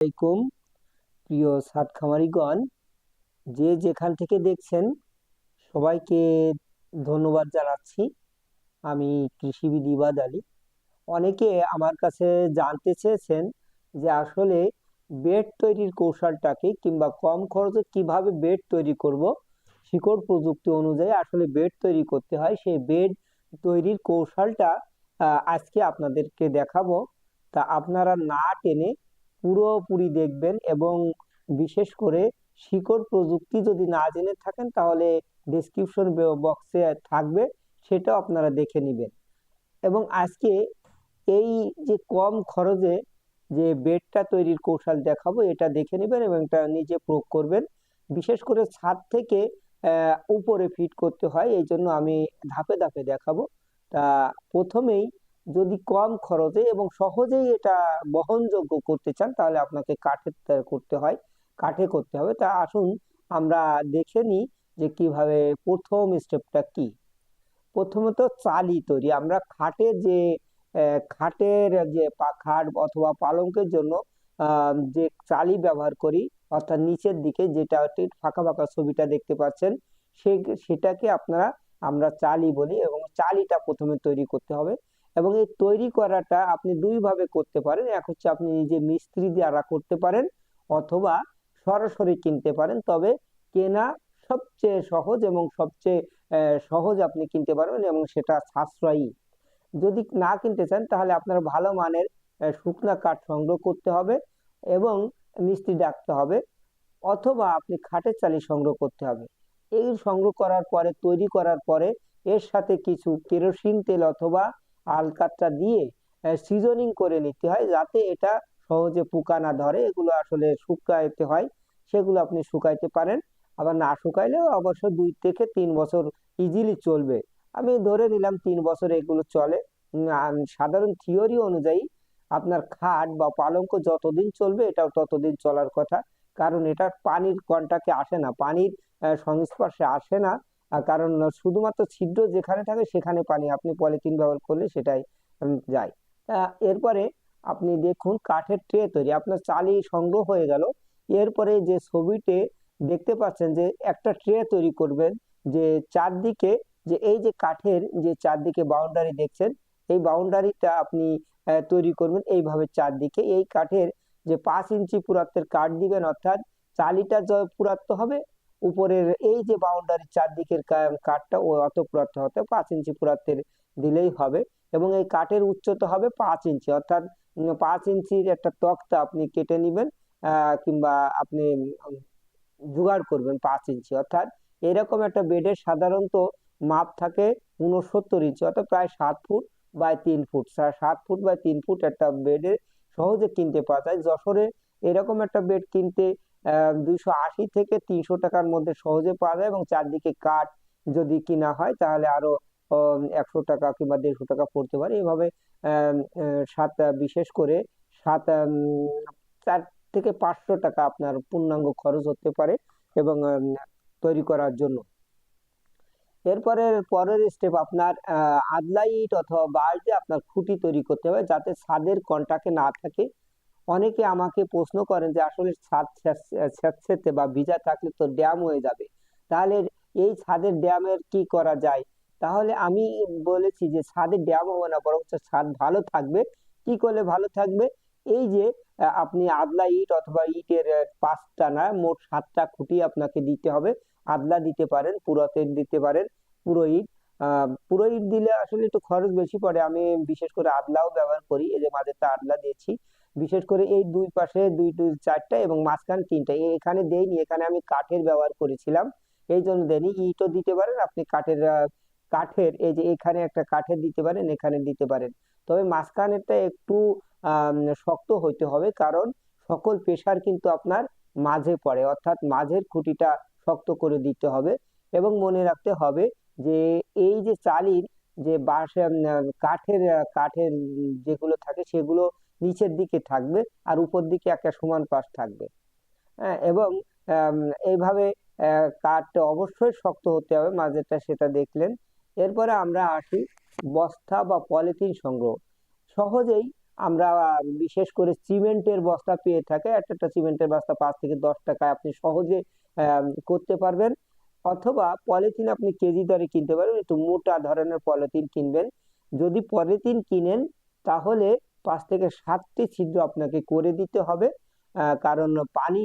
আলাইকুম, প্রিয় সাত খামারিগণ যে যেখান থেকে দেখছেন, সবাইকে ধন্যবাদ জানাচ্ছি। আমি কৃষিবিদ ইবাদ আলী। অনেকে আমার কাছে জানতে চেয়েছেন যে আসলে বেড তৈরির কৌশলটাকে কিংবা কম খরচে কীভাবে বেড তৈরি করব, শিকড় প্রযুক্তি অনুযায়ী আসলে বেড তৈরি করতে হয়। সেই বেড তৈরির কৌশলটা আজকে আপনাদেরকে দেখাবো। তা আপনারা না টেনে পুরোপুরি দেখবেন এবং বিশেষ করে শিকড় প্রযুক্তি যদি না জেনে থাকেন, তাহলে ডেসক্রিপশন বক্সে থাকবে, সেটাও আপনারা দেখে নেবেন। এবং আজকে এই যে কম খরচে যে বেডটা তৈরির কৌশল দেখাবো, এটা দেখে নেবেন এবং এটা নিজে প্রয়োগ করবেন। বিশেষ করে ছাদ থেকে উপরে ফিট করতে হয় এই জন্য আমি ধাপে ধাপে দেখাবো। তা প্রথমেই যদি কম খরচে এবং সহজেই এটা বহনযোগ্য করতে চান, তাহলে আপনাকে কাঠের তা- করতে হয়, কাঠে করতে হবে। তা আসুন আমরা দেখে নিই যে কীভাবে প্রথম স্টেপটা কি। প্রথমত চালি তৈরি। আমরা খাটের যে খাটের যে খাট অথবা পালঙ্কের জন্য যে চালি ব্যবহার করি, অর্থাৎ নিচের দিকে যেটা ফাঁকা ফাঁকা ছবিটা দেখতে পাচ্ছেন, সে, সেটাকে আপনারা, আমরা চালি বলি এবং চালিটা প্রথমে তৈরি করতে হবে। এবং এই তৈরি করাটা আপনি দুইভাবে করতে পারেন। এক হচ্ছে আপনি নিজে মিস্ত্রি দ্বারা করতে পারেন অথবা সরাসরি কিনতে পারেন। তবে কেনা সবচেয়ে সহজ এবং সবচেয়ে সহজ আপনি কিনতে পারবেন এবং সেটা সাশ্রয়ী। যদি না কিনতে চান তাহলে আপনার ভালো মানের শুকনা কাঠ সংগ্রহ করতে হবে এবং মিস্ত্রি ডাকতে হবে অথবা আপনি খাটের চালি সংগ্রহ করতে হবে। এই সংগ্রহ করার পরে, তৈরি করার পরে এর সাথে কিছু কেরোসিন তেল অথবা আলকাতরা দিয়ে সিজনিং করে নিতে হয় যাতে এটা সহজে পোকা না ধরে। এগুলো আসলে শুকাইতে হয়, সেগুলো আপনি শুকাইতে পারেন। আবার না শুকাইলেও অবশ্য দুই থেকে তিন বছর ইজিলি চলবে। আমি ধরে নিলাম তিন বছর এগুলো চলে। সাধারণ থিওরি অনুযায়ী আপনার খাট বা পালঙ্ক যতদিন চলবে, এটাও ততদিন চলার কথা। কারণ এটা পানির কন্টাক্টে আসে না, পানির সংস্পর্শে আসে না। কারণ শুধুমাত্র ছিদ্র যেখানে থাকে সেখানে পানি, আপনি পলিথিন ব্যবহার করলে সেটাই যায়। এরপরে আপনি দেখুন কাঠের ট্রে তৈরি, আপনার চালি সংগ্রহ হয়ে গেল। এরপরে যে ছবিতে দেখতে পাচ্ছেন যে একটা ট্রে তৈরি করবেন, যে চারদিকে যে এই যে কাঠের যে চারদিকে বাউন্ডারি দেখছেন, এই বাউন্ডারিটা আপনি তৈরি করবেন এইভাবে চারদিকে। এই কাঠের যে পাঁচ ইঞ্চি পুরাত্বের কাঠ দিবেন, অর্থাৎ চালিটা পুরাত্ব হবে উপরের এই যে বাউন্ডারির চারদিকের কাঠটা ও অত পুরাত্ব হতে পাঁচ ইঞ্চি পুরাত্বের দিলেই হবে এবং এই কাঠের উচ্চতা হবে পাঁচ ইঞ্চি। অর্থাৎ পাঁচ ইঞ্চির একটা তক্তা আপনি কেটে নেবেন কিংবা আপনি জোগাড় করবেন পাঁচ ইঞ্চি। অর্থাৎ এরকম একটা বেডের সাধারণত মাপ থাকে উনসত্তর ইঞ্চি, অর্থাৎ প্রায় সাত ফুট বাই তিন ফুট। সাত ফুট বাই তিন ফুট একটা বেডে সহজে কিনতে পাওয়া যায়। যশোরে এরকম একটা বেড কিনতে দুইশো আশি থেকে তিনশো টাকার মধ্যে সহজে পাওয়া যায় এবং চারদিকে কাঠ যদি কিনা হয় তাহলে আরও একশো টাকা কিংবা দেড়শো টাকা পড়তে পারে। এভাবে সাত বিশেষ করে সাত চার থেকে পাঁচশো টাকা আপনার পূর্ণাঙ্গ খরচ হতে পারে এবং তৈরি করার জন্য। এরপরে পরের স্টেপ আপনার আহ, আদলা অথবা বাঁশ আপনার খুঁটি তৈরি করতে হবে যাতে ছাদের কন্টাকে না থাকে। অনেকে আমাকে প্রশ্ন করেন যে আসলে ছাদ স্যাঁত- স্যাঁতসেঁতে বা ভিজা থাকলে তো ড্যাম হয়ে যাবে। তাহলে এই ছাদের ড্যামের কি করা যায়? তাহলে আমি বলেছি যে ছাদে ড্যাম হবে না বরং ছাদ ভালো থাকবে। কি করলে ভালো থাকবে? এই যে আপনি আদলা ইট অথবা ইটের পাঁচটা না মোট সাতটা খুঁটি আপনাকে দিতে হবে। আদলা দিতে পারেন, পুরাতন দিতে পারেন, পুরো ইট। পুরো ইট দিলে আসলে একটু খরচ বেশি পড়ে। আমি বিশেষ করে আদলাও ব্যবহার করি এই যে মাঝেরটা আদলা দিয়েছি। বিশেষ করে এই দুই পাশে দুই দুই চারটা এবং মাঝখান তিনটা। এখানে দেইনি এখানে আমি কাঠের ব্যবহার করেছিলাম। এই জন্য দেইনি ইটও দিতে পারেন, আপনি কাঠের কাঠের, এই যে এখানে একটা কাঠের দিতে পারেন, এখানে দিতে পারেন। তবে মাঝখানেরটা একটু শক্ত হইতে হবে, কারণ সকল পেশার কিন্তু আপনার মাঝে পড়ে, অর্থাৎ মাঝের খুঁটিটা শক্ত করে দিতে হবে এবং মনে রাখতে হবে যে এই যে চালির যে বাঁশ কাঠের কাঠের যেগুলো থাকে সেগুলো নিচের দিকে থাকবে আর উপর দিকে একটা সমান পাশ থাকবে। হ্যাঁ এবং এইভাবে কাঠটা অবশ্যই শক্ত হতে হবে, মাঝেরটা সেটা দেখলেন। এরপরে আমরা আসি বস্তা বা পলিথিন সংগ্রহ। সহজেই আমরা, বিশেষ করে সিমেন্টের বস্তা পেয়ে থাকে, একটা একটা সিমেন্টের বস্তা পাঁচ থেকে দশ টাকায় আপনি সহজে করতে পারবেন। অথবা পলিথিন আপনি কেজি দরে কিনতে পারবেন, একটু মোটা ধরনের পলিথিন কিনবেন। যদি পলিথিন কিনেন, তাহলে পাঁচ থেকে সাতটি ছিদ্র আপনাকে করে দিতে হবে। কারণ পানি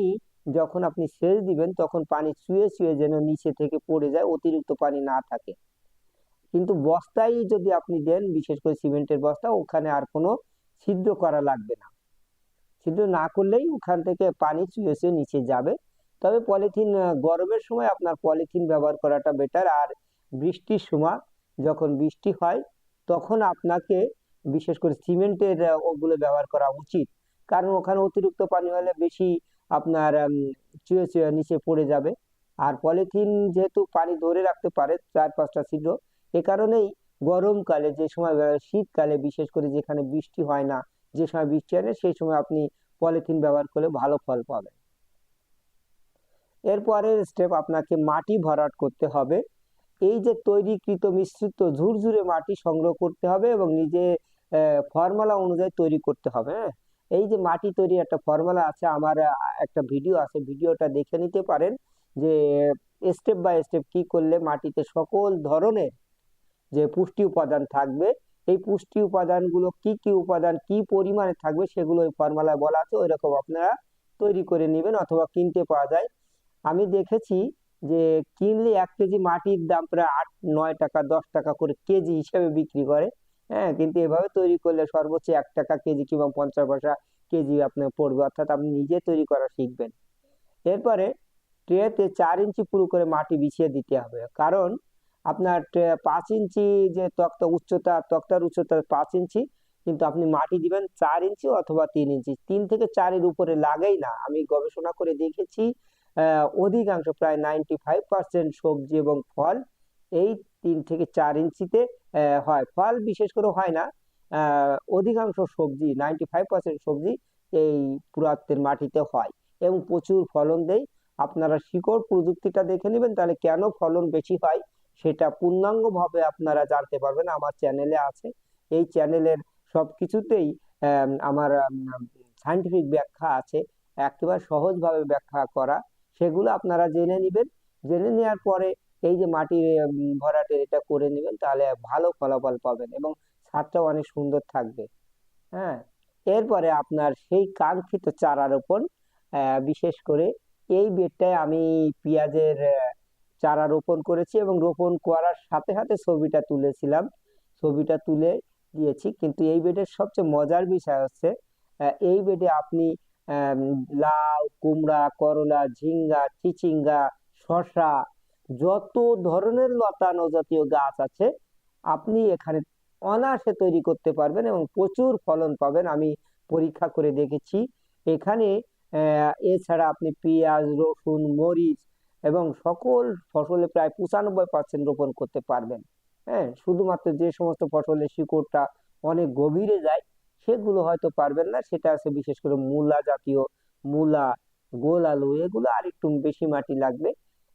যখন আপনি সেচ দিবেন, তখন পানি চুয়ে চুয়ে যেন নিচে থেকে পড়ে যায়, অতিরিক্ত পানি না থাকে। কিন্তু বস্তায় যদি আপনি দেন, বিশেষ করে সিমেন্টের বস্তা, ওখানে আর কোনো ছিদ্র করা লাগবে না। ছিদ্র না করলেই ওখান থেকে পানি চুয়ে চুয়ে নিচে যাবে। তবে পলিথিন গরমের সময় আপনার পলিথিন ব্যবহার করাটা বেটার আর বৃষ্টির সময় যখন বৃষ্টি হয়, তখন আপনাকে বিশেষ করে সিমেন্টের ওগুলো ব্যবহার করা উচিত। কারণ ওখানে অতিরিক্ত পানি হলে বেশি আপনার চুয়ে চুয়ে নিচে পড়ে যাবে। আর পলিথিন যেহেতু পানি ধরে রাখতে পারে, চার পাঁচটা ছিদ্র, এ কারণেই গরমকালে যে সময় শীতকালে বিশেষ করে যেখানে বৃষ্টি হয় না, যে সময় বৃষ্টি হয় না, সেই সময় আপনি পলিথিন ব্যবহার করলে ভালো ফল পাবেন। এরপরের স্টেপ আপনাকে মাটি ভরাট করতে হবে। এই যে তৈরিকৃত মিশ্রিত ঝুরঝুরে মাটি সংগ্রহ করতে হবে এবং নিজে ফর্মুলা অনুযায়ী তৈরি করতে হবে হ্যাঁ? এই যে মাটি তৈরি একটা ফর্মুলা আছে, আমার একটা ভিডিও আছে ভিডিওটা দেখে নিতে পারেন যে স্টেপ বাই স্টেপ কি করলে মাটিতে সকল ধরনের যে পুষ্টি উপাদান থাকবে, এই পুষ্টি উপাদানগুলো কি কি উপাদান কি পরিমাণে থাকবে সেগুলো ওই ফর্মুলায় বলা আছে ওই রকম আপনারা তৈরি করে নেবেন অথবা কিনতে পাওয়া যায়। আমি দেখেছি যে, কিনলে এক কেজি মাটির দাম প্রায় আট, নয় টাকা, দশ টাকা করে কেজি হিসেবে বিক্রি করে। হ্যাঁ কিন্তু এভাবে তৈরি করলে সর্বোচ্চ এক টাকা কেজি কিংবা পঞ্চাশ পয়সা কেজি আপনার পড়বে, অর্থাৎ আপনি নিজে তৈরি করা শিখবেন। এরপরে ট্রেতে চার ইঞ্চি পুরো করে মাটি বিছিয়ে দিতে হবে। কারণ আপনার পাঁচ ইঞ্চি যে তক্তা উচ্চতা, তক্তার উচ্চতা পাঁচ ইঞ্চি, কিন্তু আপনি মাটি দিবেন চার ইঞ্চি অথবা তিন ইঞ্চি। তিন থেকে চারের উপরে লাগেই না। আমি গবেষণা করে দেখেছি অধিকাংশ প্রায় নাইনটি ফাইভ পার্সেন্ট সবজি এবং ফল এই তিন থেকে চার ইঞ্চিতে হয়। ফল বিশেষ করে হয় না। অধিকাংশ সবজি নাইনটি ফাইভ পার্সেন্ট সবজি এই পুরাত্বের মাটিতে হয় এবং প্রচুর ফলন দেয়। আপনারা শিকড় প্রযুক্তিটা দেখে নেবেন তাহলে কেন ফলন বেশি হয় সেটা পূর্ণাঙ্গভাবে আপনারা জানতে পারবেন। আমার চ্যানেলে আছে। এই চ্যানেলের সবকিছুতেই আহ, আমার সাইন্টিফিক ব্যাখ্যা আছে। একেবারে সহজভাবে ব্যাখ্যা করা। সেগুলো আপনারা জেনে নেবেন। জেনে নেওয়ার পরে এই যে মাটি ভরাটের এটা করে নেবেন, তাহলে ভালো ফলাফল পাবেন এবং ছাদটাও অনেক সুন্দর থাকবে। হ্যাঁ? এরপরে আপনার সেই কাঙ্ক্ষিত চারা রোপণ বিশেষ করে এই বেডটায় আমি পেঁয়াজের চারা রোপণ করেছি এবং রোপণ করার সাথে সাথে ছবিটা তুলেছিলাম। ছবিটা তুলে দিয়েছি, কিন্তু এই বেডের সবচেয়ে মজার বিষয় হচ্ছে এই বেডে আপনি লাউ, কুমড়া, করলা, ঝিঙ্গা, চিচিঙ্গা, শসা যত ধরনের লতানো জাতীয় গাছ আছে, আপনি এখানে অনায়াসে তৈরি করতে পারবেন এবং প্রচুর ফলন পাবেন। আমি পরীক্ষা করে দেখেছি। এখানে এছাড়া আপনি পেঁয়াজ, রসুন, মরিচ এবং সকল ফসলে প্রায় পঁচানব্বই পার্সেন্ট রোপণ করতে পারবেন। হ্যাঁ শুধুমাত্র যে সমস্ত ফসলের শিকড়টা অনেক গভীরে যায়, সেগুলো হয়তো পারবেন না। সেটা আছে বিশেষ করে মূলা জাতীয় মূলা, গোল আলু, এগুলো আর একটু বেশি মাটি লাগবে।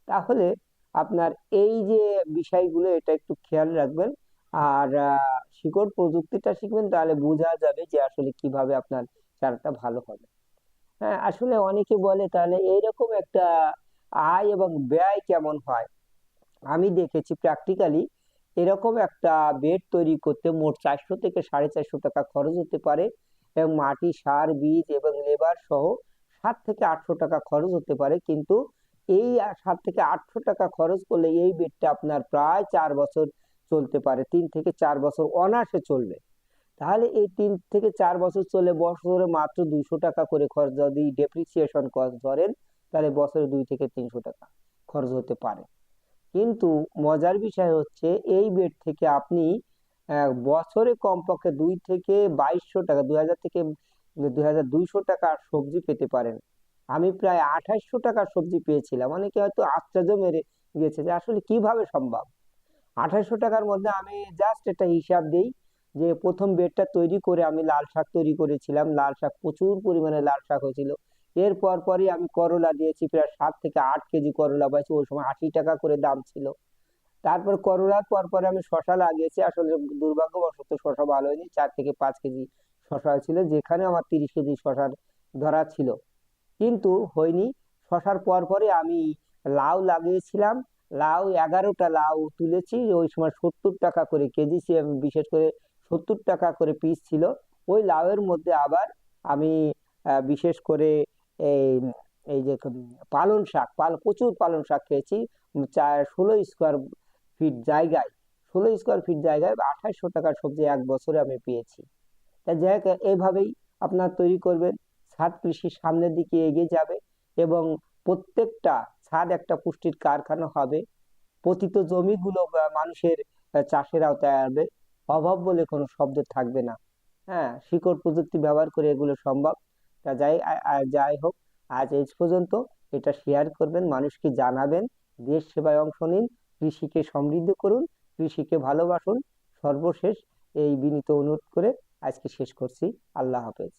তাহলে আপনার এই যে বিষয়গুলো, এটা একটু খেয়াল রাখবেন। আর শিকড় প্রযুক্তিটা শিখবেন, তাহলে বোঝা যাবে যে আসলে কীভাবে আপনার চারাটা ভালো হবে। হ্যাঁ আসলে অনেকে বলে, তাহলে এইরকম একটা আয় এবং ব্যয় কেমন হয়? আমি দেখেছি প্র্যাকটিক্যালি এরকম একটা বেড তৈরি করতে মোট চারশো থেকে সাড়ে চারশো টাকা খরচ হতে পারে এবং মাটি, সার, বীজ এবং লেবার সহ সাত থেকে আটশো টাকা খরচ হতে পারে। কিন্তু এই সাত থেকে আটশো টাকা খরচ করলে এই বেডটা আপনার প্রায় চার বছর চলতে পারে। তিন থেকে চার বছর অনায়াসে চলবে। তাহলে এই তিন থেকে চার বছর চলে বছরে মাত্র দুইশো টাকা করে খরচ, যদি ডেপ্রিসিয়েশন ধরেন, তাহলে বছরে দুই থেকে তিনশো টাকা খরচ হতে পারে। কিন্তু মজার বিষয় হচ্ছে, এই বেড থেকে আপনি বছরে কমপক্ষে দুই থেকে বাইশশো টাকা, দুই হাজার থেকে, দুই হাজার দুইশো টাকা সবজি পেতে পারেন। আমি প্রায় আঠাইশশো টাকার সবজি পেয়েছিলাম। অনেকে হয়তো আশ্চর্য মেরে গেছে যে আসলে কীভাবে সম্ভব? আঠাইশশো টাকার মধ্যে আমি জাস্ট একটা হিসাব দিই যে প্রথম বেডটা তৈরি করে আমি লাল শাক তৈরি করেছিলাম। লাল শাক প্রচুর পরিমাণে লাল শাক হয়েছিল। এর পর পরই আমি করলা দিয়েছি, প্রায় সাত থেকে আট কেজি করলা পাইছি। ওই সময় আশি টাকা করে দাম ছিল। তারপর করলার পর পরে আমি শশা লাগিয়েছি। আসলে দুর্ভাগ্যবশত শশা ভালো হয়নি। চার থেকে পাঁচ কেজি শশা হয়েছিল, যেখানে আমার তিরিশ কেজি শশার ধরা ছিল। কিন্তু হয়নি। শশার পর পরে আমি লাউ লাগিয়েছিলাম। লাউ এগারোটা লাউ তুলেছি। ওই সময় সত্তর টাকা করে কেজি বিশেষ করে সত্তর টাকা করে পিস ছিল। ওই লাউয়ের মধ্যে আবার আমি বিশেষ করে এই এই যে উম পালং শাক, পাল, প্রচুর পালং শাক খেয়েছি। চার, ষোলো স্কোয়ার ফিট জায়গায়, ষোলো স্কোয়ার ফিট জায়গায় আঠাশশো টাকার সবজি এক বছরে আমি পেয়েছি। তা যাই হোক এইভাবেই আপনার তৈরি করবেন। ছাদ কৃষি সামনের দিকে এগিয়ে যাবে এবং প্রত্যেকটা ছাদ একটা পুষ্টির কারখানা হবে। পতিত জমিগুলো মানুষের চাষের আওতায় আসবে অভাব বলে কোনো শব্দ থাকবে না। হ্যাঁ শিকড় প্রযুক্তি ব্যবহার করে এগুলো সম্ভব। তা যাই যাই হোক, আজ এই পর্যন্ত। এটা শেয়ার করবেন, মানুষকে জানাবেন। দেশ সেবায় অংশ নিন, কৃষিকে সমৃদ্ধ করুন, কৃষিকে ভালোবাসুন। সর্বশেষ এই বিনীত অনুরোধ করে আজকে শেষ করছি। আল্লাহ হাফেজ।